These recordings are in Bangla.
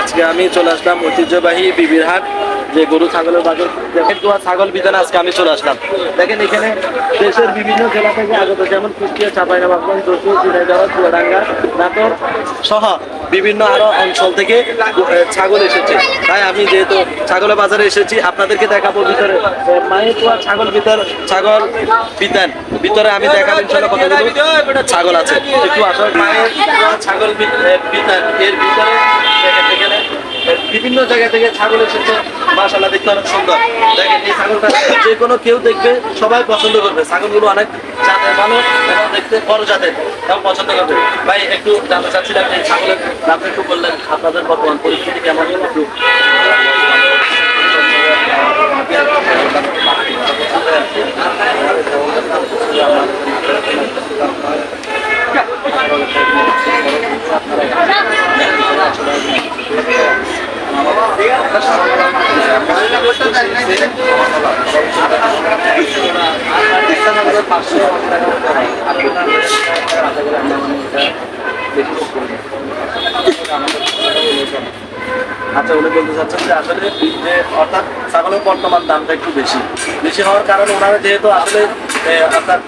আজকে আমি চলে আসলাম ঐতিহ্যবাহী বিবির হাট। যে গরু ছাগলের বাজার দেখেন দোয়া ছাগল বিধানে আজকে আমি চলে আসলাম। দেখেন এখানে দেশের বিভিন্ন জেলা থেকে আগত যেমন কুষ্টিয়া চাঁপাইনবাবগঞ্জ দস্যু ঝিনাইদহ চুয়াডাঙ্গা নাটোর সহ বিভিন্ন আরও অঞ্চল থেকে ছাগল এসেছে। তাই আমি যেহেতু ছাগলের বাজারে এসেছি আপনাদেরকে দেখাবো ভিতরে মায়ের দোয়া ছাগল ভিতর ছাগল বিধান ভিতরে আমি দেখাবো ইনশাল্লাহ কতগুলো ছাগল আছে। একটু আসলে মায়ের ছাগল বি- এ, বিধান এর ভিতরে বিভিন্ন জায়গা থেকে ছাগল এসেছে। মাসাল্লাহ দেখতে অনেক সুন্দর। দেখেন এই ছাগলটা যে কোনো কেউ দেখবে, সবাই পছন্দ করবে। ছাগলগুলো অনেক জাতের ভালো এবং দেখতে বড় জাতের এবং পছন্দ করবে। ভাই, একটু জানতে চাচ্ছিলাম এই ছাগলের আপনি একটু বললেন, আপনাদের বর্তমান পরিস্থিতি কেমন? একটু আচ্ছা উনি বলতে চাচ্ছেন যে আসলে যে অর্থাৎ ছাগলের বর্তমান দামটা একটু বেশি। বেশি হওয়ার কারণে ওনারা যেহেতু আসলে ছো-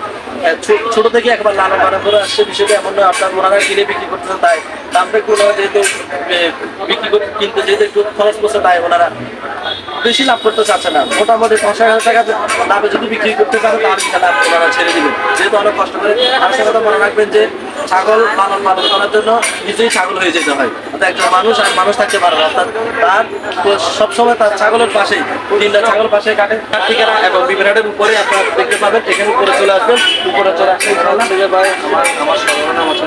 ছোট থেকে একবার লালন পালন করে আসছে বিষয়টা এমন নয়, আপনার ওনারা কিনে বিক্রি করতেছেন তাই দামটা একটু ওনারা যেহেতু বিক্রি করে কিনতে যেহেতু একটু খরচ করছে, তাই ওনারা বেশি লাভ করতে চাচ্ছে না। মোটামুটি পাঁচ হাজার টাকা দামে যদি বিক্রি করতে পারে, তাহলে লাভ ওনারা ছেড়ে দিবেন। যেহেতু অনেক কষ্ট করে আর কথা মনে রাখবেন যে ছাগল পালন পালন করার জন্য নিজেই ছাগল হয়ে যেতে হয়। অর্থাৎ একজন মানুষ আর মানুষ থাকতে পারে না। অর্থাৎ তার সবসময় তার ছাগলের পাশেই তিনটা ছাগল পাশে কাটে ঠিকানা এবং বিবিরাটের উপরে আপনারা দেখতে পাবেন এখানে উপরে চলে আসবেন উপরে চলে আসবেন ভাই আমার আমার সবার নাম হচ্ছে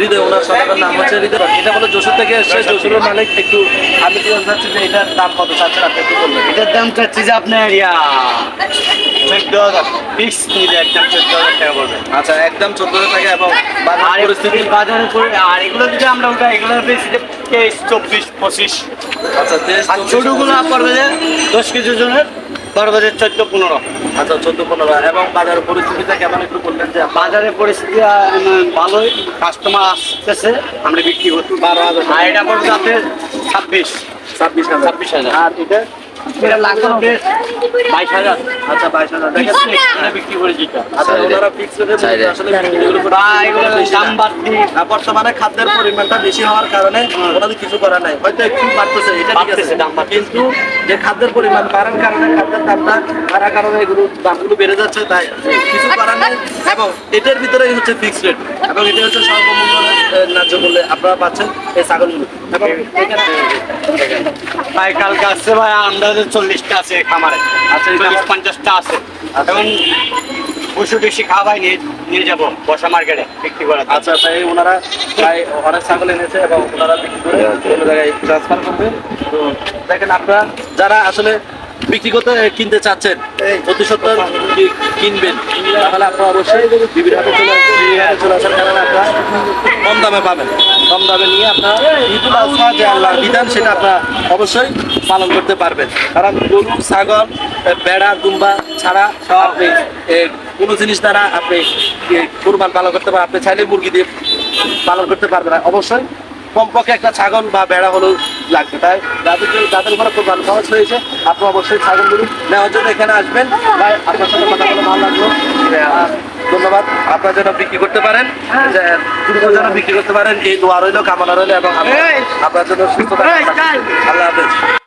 হৃদয়। ওনার সবার নাম হচ্ছে হৃদয়। এটা হলো যশোর থেকে এসছে যশোরের মালিক। একটু আমি কি চাচ্ছি যে এটার দাম কত চাচ্ছেন আপনি একটু বলবেন। এটার দাম চাচ্ছি যে আপনার ইয়া। চোদ্দ হাজার। ফিক্স নিলে একদম চোদ্দ হাজার টাকা পড়বে। আচ্ছা একদম চোদ্দ হাজার টাকা এবং আর পরিস্থিতি? বাজারে আর এগুলো যদি আমরা ওটা এগুলো বেশি তেইশ চব্বিশ পঁচিশ। আচ্ছা আর ছোটগুলো পড়বে যে দশ কেজি ওজনের বড় বাজার চোদ্দ পনেরো। আচ্ছা চোদ্দ পনেরো। এবং বাজারের পরিস্থিতিটা কেমন একটু বললেন যে? বাজারের পরিস্থিতি ভালোই। কাস্টমার আসতেছে আমরা বিক্রি করতে বারো হাজার আর এটা পড়বে আপনার ছাব্বিশ। ছাব্বিশ হাজার। ছাব্বিশ হাজার। আর এটা? আচ্ছা করে। আচ্ছা ফিক্স করে আর বর্তমানে খাদ্যের পরিমাণটা বেশি হওয়ার কারণে ওনাদের কিছু করার নাই। হয়তো একটু বাড়তেছে এটা ঠিক আছে। কিন্তু যে খাদ্যের পরিমাণ বাড়ার কারণে খাদ্যের দামটা বাড়ার কারণে এগুলো দামগুলো বেড়ে যাচ্ছে তাই কিছু করার নেই। এবং এটার ভিতরেই হচ্ছে ফিক্সড রেট এবং এটা হচ্ছে সর্বমূল্য ন্যায্য মূল্যে আপনারা পাচ্ছেন এই ছাগলগুলো। ভাই কালকে আসছে ভাই আন্দাজে চল্লিশটা আছে খামারে। আচ্ছা, এই চল্লিশ পঞ্চাশটা আছে। এখন পশু টুসি খাওয়াই নিয়ে নিয়ে যাব বসা মার্কেটে বিক্রি করা আচ্ছা তাই ওনারা প্রায় অনেক ছাগল এনেছে এবং ওনারা বিক্রি করে অন্য জায়গায় ট্রান্সফার করবে। তো দেখেন আপনারা যারা আসলে বিক্রি করতে কিনতে চাচ্ছেন অতি সত্তর কি- কিনবেন তাহলে আপনারা অবশ্যই বিবির হাটে চলে আসবেন বিবির চলে আসার কারণে আপনারা কম দামে পাবেন। কম দামে নিয়ে আপনারা যে আল্লাহর বিধান, সেটা আপনারা অবশ্যই পালন করতে পারবেন। কারণ গরু, ছাগল বেড়া দুম্বা ছাড়া সব আপনি কোনো জিনিস দ্বারা আপনি কুরবান পালন করতে পারেন আপনি চাইলে মুরগি দিয়ে পালন করতে পারবেন। অবশ্যই কমপক্ষে একটা ছাগল বা বেড়া হলেও লাগবে। তাই যাদের যাদের উপরে খুব ভালো খরচ হয়েছে আপনি অবশ্যই ছাগল ছাগলগুলো নেওয়ার জন্য এখানে আসবেন। ভাই, আপনার সাথে কথা বলে ভালো লাগল। ধন্যবাদ। আপনার জন্য বিক্রি করতে পারেন দ্রুত যেন বিক্রি করতে পারেন। এই দোয়া রইল কামনা রইল এবং আপনার- আপনার জন্য সুস্থ আল্লাহ হাফেজ।